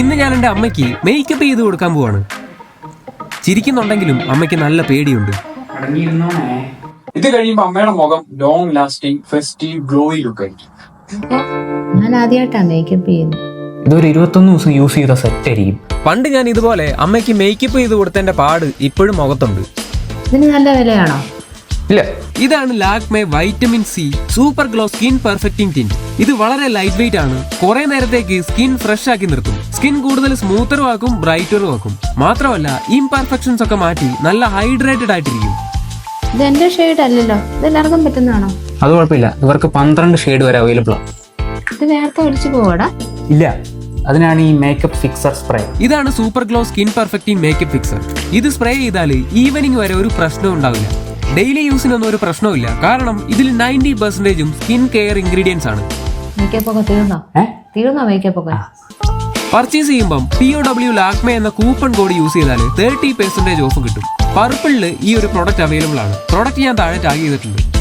ഇന്ന് ഞാൻ എന്റെ അമ്മയ്ക്ക് മേക്കപ്പ് ചെയ്ത് കൊടുക്കാൻ പോവാണ്. ചിരിക്കുന്നുണ്ടെങ്കിലും അമ്മയ്ക്ക് നല്ല പേടിയുണ്ട്. ഇത് കഴിയുമ്പോ അമ്മയുടെ മുഖം long lasting festive glowy look ആയിരിക്കും. ഞാൻ ആദ്യമായിട്ടാണ് മേക്കപ്പ് ചെയ്യുന്നത് ഇതൊരു ഇരുപത്തൊന്ന് ദിവസം യൂസ് ചെയ്ത സെറ്റ് ആയിരിക്കും. പണ്ട് ഞാൻ ഇതുപോലെ അമ്മയ്ക്ക് മേക്കപ്പ് ചെയ്ത് കൊടുത്തതിന്റെ പാട് ഇപ്പോഴും മുഖത്തുണ്ട്. ഇതിന് നല്ല വിലയാണോ? ഇല്ല. ഇതാണ് Lakme vitamin C super glow skin perfecting tint. ഇത് വളരെ ലൈറ്റ് വെയിറ്റ് ആണ്. കുറെ നേരത്തേക്ക് സ്കിൻ ഫ്രഷ് ആക്കി നിർത്തും. സ്കിൻ കൂടുതൽ സ്മൂത്തറും ആക്കും ബ്രൈറ്ററും ആക്കും. മാത്രമല്ല ഇംപെർഫെക്ഷൻസ് ഒക്കെ മാറ്റി നല്ല ഹൈഡ്രേറ്റഡ് ആയിട്ടിരിക്കും. ഇത് എന്റെ ഷെയ്ഡ് അല്ലല്ലോ. ഇത് എല്ലാവർക്കും പറ്റുന്നതാണോ? അത് കുഴപ്പമില്ല. ഇവർക്ക് പന്ത്രണ്ട് ഷെയ്ഡ് വരെ അവൈലബിൾ ആണ് ഇത് നേരത്തെ ഒഴിച്ചു പോവാടാ. ഇല്ല. അതിനാണ് ഈ മേക്കപ്പ് ഫിക്സർ സ്പ്രേ ഇതാണ് super glow skin perfecting makeup fixer ഇത് സ്പ്രേ ചെയ്താൽ ഈവനിങ് വരെ ഒരു പ്രശ്നവും ഉണ്ടാവില്ല. ഡെയിലി യൂസിനൊന്നും ഒരു പ്രശ്നവുമില്ല. കാരണം ഇതിൽ നയന്റി പെർസെന്റേജും സ്കിൻ കെയർ ഇൻഗ്രീഡിയൻസ് ആണ്. മേക്കപ്പ് ഒക്കെ തീർന്നോ? ഏ? തീർന്നോ മേക്കപ്പ് ഒക്കെ പർച്ചേസ് ചെയ്യുമ്പം പി ഒ ഡബ്ല്യു ലാക്മേ എന്ന കൂപ്പൺ കോഡ് യൂസ് ചെയ്താൽ തേർട്ടി പെർസെന്റേജ് ഓഫ് കിട്ടും. പർപ്പിളിൽ ഈ ഒരു പ്രോഡക്റ്റ് അവൈലബിൾ ആണ്. പ്രോഡക്റ്റ് ഞാൻ താഴെ ടാഗ് ചെയ്തിട്ടുണ്ട്.